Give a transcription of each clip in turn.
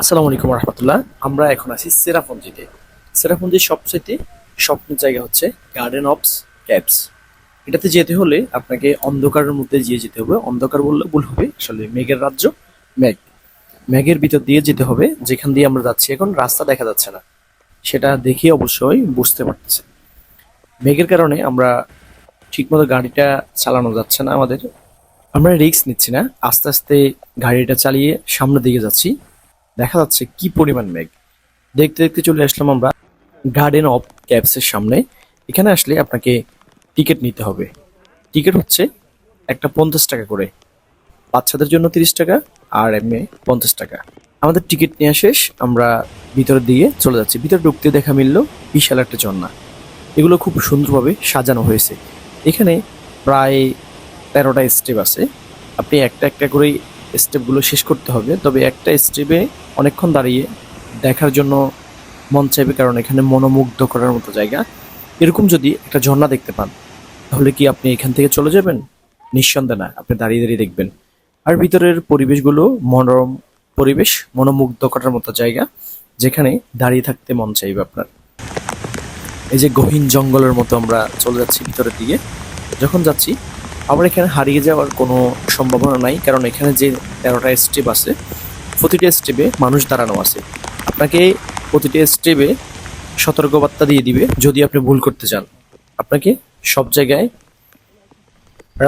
আসসালামু আলাইকুম রহমতুল্লাহ। আমরা এখন আছি সেরাফঞ্জিতে সেরাফঞ্জির সবচেয়ে স্বপ্নের জায়গা হচ্ছে গার্ডেন অফস ক্যাবস এটাতে যেতে হলে আপনাকে অন্ধকারের মধ্যে গিয়ে যেতে হবে। অন্ধকার বললে ভুল হবে, আসলে মেঘের রাজ্য মেঘ। মেঘের ভিতর দিয়ে যেতে হবে, যেখান দিয়ে আমরা যাচ্ছি এখন, রাস্তা দেখা যাচ্ছে না। সেটা দেখে অবশ্যই বুঝতে পারতেছে মেঘের কারণে আমরা ঠিকমতো গাড়িটা চালানো যাচ্ছে না আমাদের। আমরা রিস্ক নিচ্ছি না। আস্তে আস্তে গাড়িটা চালিয়ে সামনের দিকে যাচ্ছি। দেখা যাচ্ছে কি পরিমাণ মেঘ। দেখতে দেখতে চলে আসলাম আমরা গার্ডেন অফ ক্যাবসের সামনে। এখানে আসলে আপনাকে টিকিট নিতে হবে। টিকিট হচ্ছে একটা পঞ্চাশ টাকা করে। বাচ্চাদের জন্য তিরিশ টাকা আর এমনি পঞ্চাশ টাকা। আমাদের টিকিট নেওয়া শেষ। আমরা ভিতরের দিকে চলে যাচ্ছি। ভিতরে ঢুকতে দেখা মিলল বিশাল একটা ঝর্ণা। এগুলো খুব সুন্দরভাবে সাজানো হয়েছে। এখানে প্রায় তেরোটা স্টেপ আছে। আপনি একটা একটা করেই স্টেপগুলো শেষ করতে হবে। তবে একটা স্টেপে অনেকক্ষণ দাঁড়িয়ে দেখার জন্য মন চাইবে, কারণ এখানে মনোমুগ্ধ করার মতো জায়গা। এরকম যদি একটা ঝর্ণা দেখতে পান, তাহলে কি আপনি এখান থেকে চলে যাবেন? নিঃসন্দেহে না, আপনি দাঁড়িয়ে দাঁড়িয়ে দেখবেন। আর ভিতরের পরিবেশগুলো মনোরম পরিবেশ, মনোমুগ্ধ করার মতো জায়গা, যেখানে দাঁড়িয়ে থাকতে মন চাইবে আপনার। এই যে গহীন জঙ্গলের মতো আমরা চলে যাচ্ছি ভিতরের দিকে। যখন যাচ্ছি আমার এখানে হারিয়ে যাওয়ার কোনো সম্ভাবনা নাই, কারণ এখানে যে তেরোটা স্টেপ আছে, প্রতিটা স্টেপে মানুষ দাঁড়ানো আছে। আপনাকে প্রতিটা স্টেপে সতর্কবার্তা দিয়ে দিবে যদি আপনি ভুল করতে চান। আপনাকে সব জায়গায়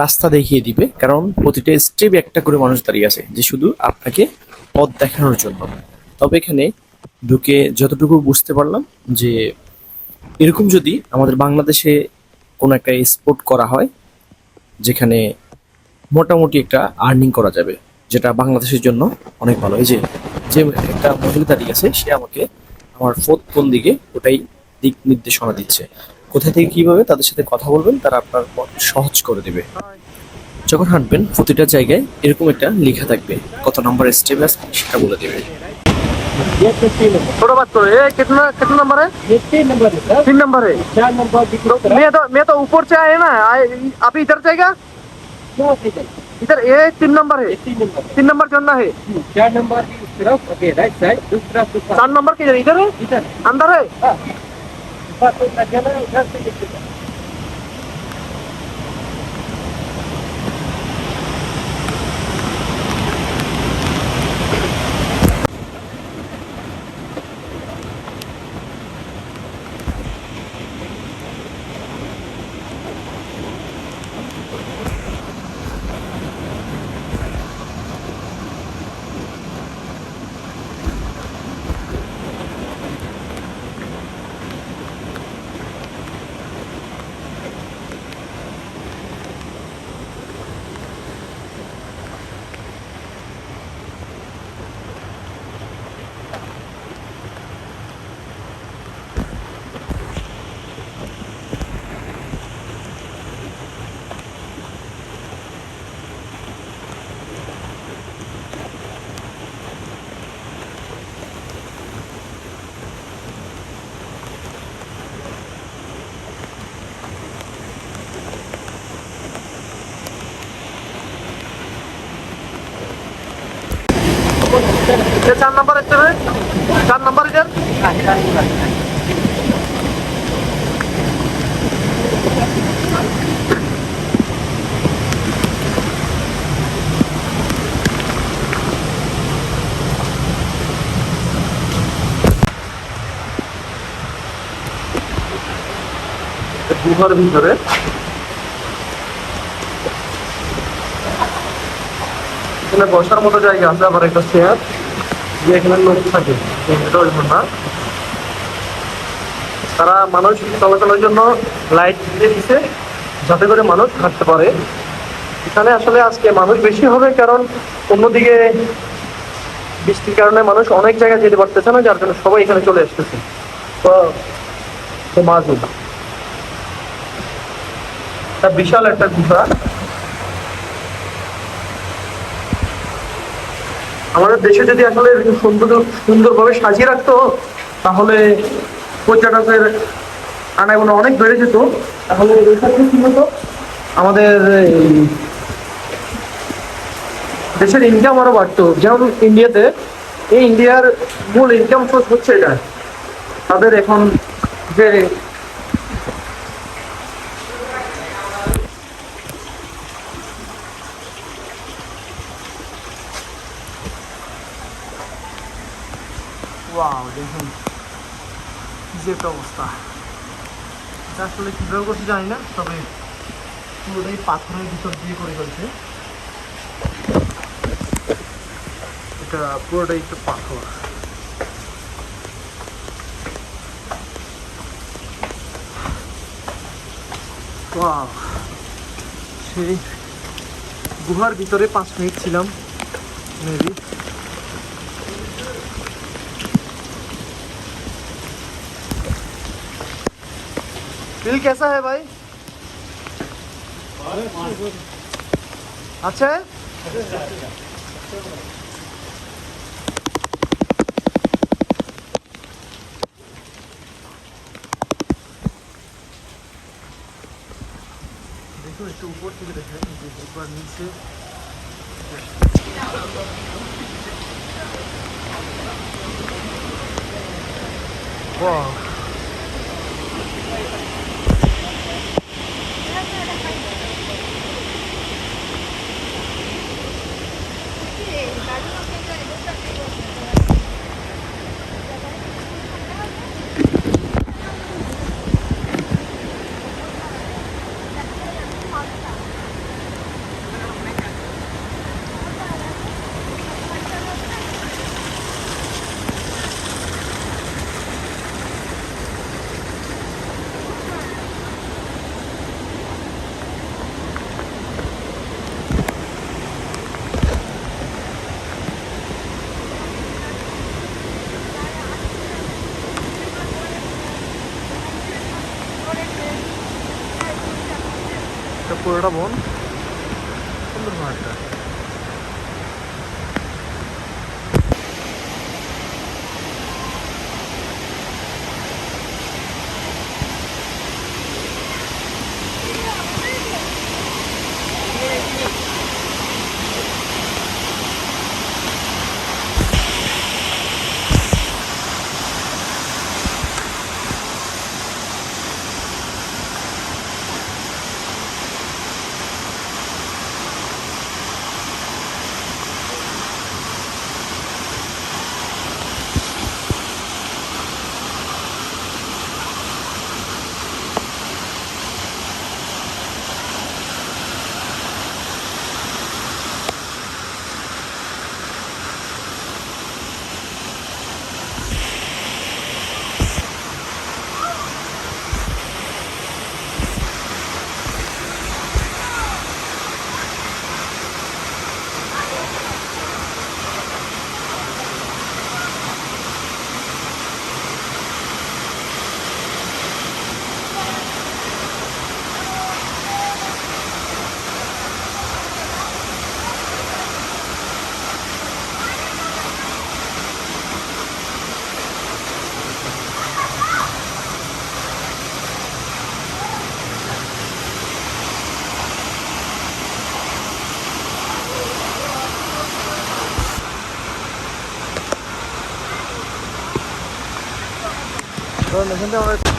রাস্তা দেখিয়ে দিবে, কারণ প্রতিটা স্টেপে একটা করে মানুষ দাঁড়িয়ে আছে, যে শুধু আপনাকে পথ দেখানোর জন্য। তবে এখানে ঢুকে যতটুকু বুঝতে পারলাম যে, এরকম যদি আমাদের বাংলাদেশে কোনো একটা স্পোর্ট করা হয় যেখানে মোটামুটি একটা আর্নিং করা যাবে, যেটা বাংলাদেশের জন্য অনেক ভালো। এই যে যে একটা মহিলা দাঁড়িয়ে আছে, সে আমাকে আমার ফোর্থ কোন দিকে ওটাই দিক নির্দেশনা দিচ্ছে। কোথা থেকে কীভাবে তাদের সাথে কথা বলবেন, তারা আপনার পথ সহজ করে দেবে। যখন হাঁটবেন, প্রতিটা জায়গায় এরকম একটা লেখা থাকবে, কত নম্বর স্টেপ আসবে সেটা বলে দেবে। थोड़ा बात करो ये कितना कितना नंबर है ये तीन नंबर है सर तीन नंबर है चार नंबर दिखो मैं तो मैं तो ऊपर से आए ना आए अभी इधर जाएगा इधर ये तीन नंबर है तीन नंबर तीन नंबर चलना है चार नंबर की उस तरफ ओके राइट साइड दूसरा दूसरा चार नंबर किधर इधर है इधर अंदर है চার নাম্বার একটা চার নাম্বার এটার গুহার ভিতরে। এখানে বসার মতো জায়গা আছে, আবার একটা চেয়ার যে এখানে লোক থাকে না তারা মানুষ চলাচলের জন্য লাইট দিয়ে দিছে, যাতে করে মানুষ হাঁটতে পারে। এখানে আসলে আজকে মানুষ বেশি হবে কারণ অন্যদিকে বৃষ্টির কারণে মানুষ অনেক জায়গায় যেতে পারতেছে না, যার জন্য সবাই এখানে চলে আসতেছে। তো একটা বিশাল একটা গুহা। আমাদের দেশে যদি আসলে সুন্দর, সুন্দরভাবে সাজিয়ে রাখতো, তাহলে পর্যটকের আনাগোনা অনেক বেড়ে যেত। তাহলে কি হতো আমাদের দেশের ইনকাম আরও বাড়তো। যেমন ইন্ডিয়াতে, এই ইন্ডিয়ার মূল ইনকাম সোর্স হচ্ছে এটা। তাদের এখন যে ওয়াও দেখুন কি যে একটা অবস্থা। এটা আসলে কীভাবে করছে জানি না, তবে পুরোটাই পাথরের ভিতর দিয়ে করে ফেলছে। এটা পুরোটাই একটু পাথর! সেই গুহার ভিতরে পাঁচ মিনিট ছিলাম মেবি बिल कैसा है भाई? अच्छा है? देखो ऊपर नीचे वाह। একবার নিচে Wow. এটা পুরোটা বন সুন্দর পাহাড়টা কারণ এখান থেকে আমরা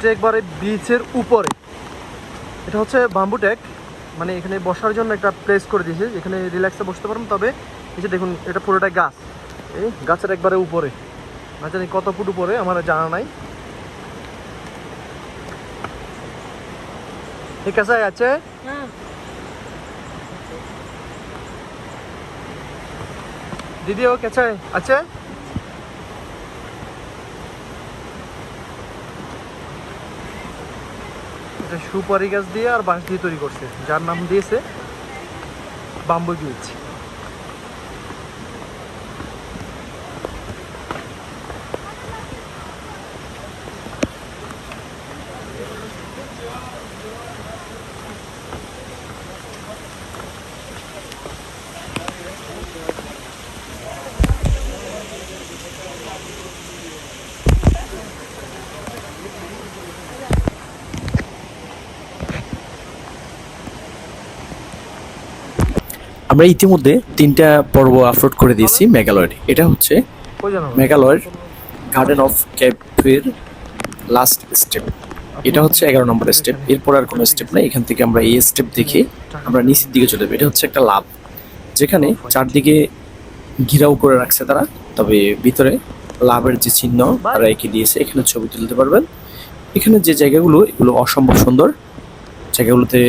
এটা একবারে বিচের উপরে। এটা হচ্ছে বাম্বু ট্যাক মানে এখানে বসার জন্য একটা প্লেস করে দিয়েছে। এখানে রিল্যাক্সে বসতে পারবেন তবে এই যে দেখুন এটা পুরোটা গাছ। এই গাছের একবারে উপরে। না জানি কত ফুট উপরে আমার জানা নাই। ঠিক আছে আছে? দিদি ও কেছে আছে? এটা সুপারি গাছ দিয়ে আর বাঁশ দিয়ে তৈরি করছে যার নাম দিয়েছে বাম্বু বিচ আমরা ইতিমধ্যে তিনটা পর্ব আপলোড করে দিয়েছি মেঘালয়ের এটা হচ্ছে মেঘালয়ের গার্ডেন অফ ক্যাপের লাস্ট স্টেপ এটা হচ্ছে এগারো নম্বর স্টেপ এরপর আর কোনো স্টেপ নেই। এখান থেকে আমরা এই স্টেপ দেখে আমরা নিচের দিকে চলে যাব। এটা হচ্ছে একটা লাভ। যেখানে চারদিকে ঘিরাও করে রাখছে তারা। তবে ভিতরে লাভের যে চিহ্ন তারা এঁকে দিয়েছে। এখানে ছবি তুলতে পারবেন। এখানে যে জায়গাগুলো এগুলো অসম্ভব সুন্দর। জায়গাগুলোতে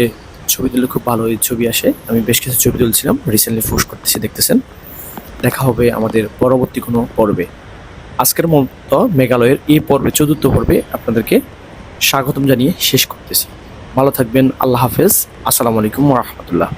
ছবি দিলে খুব ভালো ছবি আসে। আমি বেশ কিছু ছবি তুলছিলাম রিসেন্টলি পোস্ট করতেছি, দেখতেছেন। দেখা হবে আমাদের পরবর্তী কোনো পর্বে। আজকের মতো মেঘালয়ের এই পর্বে চতুর্থ পর্বে আপনাদেরকে স্বাগতম জানিয়ে শেষ করতেছি। ভালো থাকবেন, আল্লাহ হাফেজ। আসসালামু আলাইকুম রহমতুল্লাহ।